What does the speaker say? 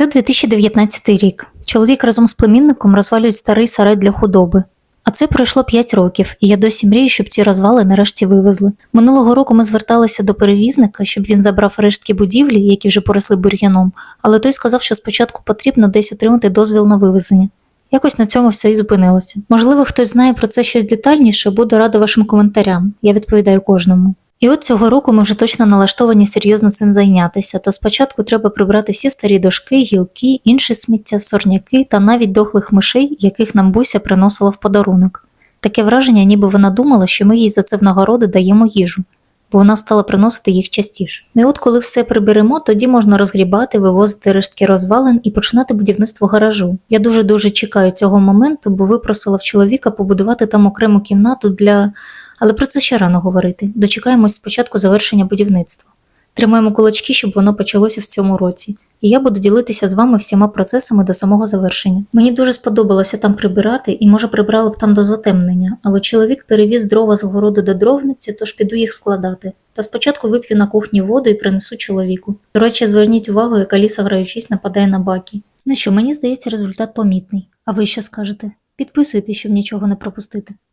Це 2019 рік. Чоловік разом з племінником розвалюють старий сарай для худоби. А це пройшло 5 років, і я досі мрію, щоб ці розвали нарешті вивезли. Минулого року ми зверталися до перевізника, щоб він забрав рештки будівлі, які вже поросли бур'яном, але той сказав, що спочатку потрібно десь отримати дозвіл на вивезення. Якось на цьому все і зупинилося. Можливо, хтось знає про це щось детальніше, буду рада вашим коментарям. Я відповідаю кожному. І от цього року ми вже точно налаштовані серйозно цим зайнятися, то спочатку треба прибрати всі старі дошки, гілки, інше сміття, сорняки та навіть дохлих мишей, яких нам буся приносила в подарунок. Таке враження, ніби вона думала, що ми їй за це в нагороди даємо їжу, бо вона стала приносити їх частіше. Ну і от коли все приберемо, тоді можна розгрібати, вивозити рештки розвалин і починати будівництво гаражу. Я дуже дуже чекаю цього моменту, бо випросила в чоловіка побудувати там окрему кімнату для. Але про це ще рано говорити. Дочекаємось спочатку завершення будівництва. Тримаємо кулачки, щоб воно почалося в цьому році. І я буду ділитися з вами всіма процесами до самого завершення. Мені дуже сподобалося там прибирати, і може прибрали б там до затемнення, але чоловік перевіз дрова з городу до дровниці, тож піду їх складати. Та спочатку вип'ю на кухні воду і принесу чоловіку. До речі, зверніть увагу, як Аліса, граючись, нападає на бакі. Ну що, мені здається, результат помітний. А ви що скажете? Підписуйтесь, щоб нічого не пропустити.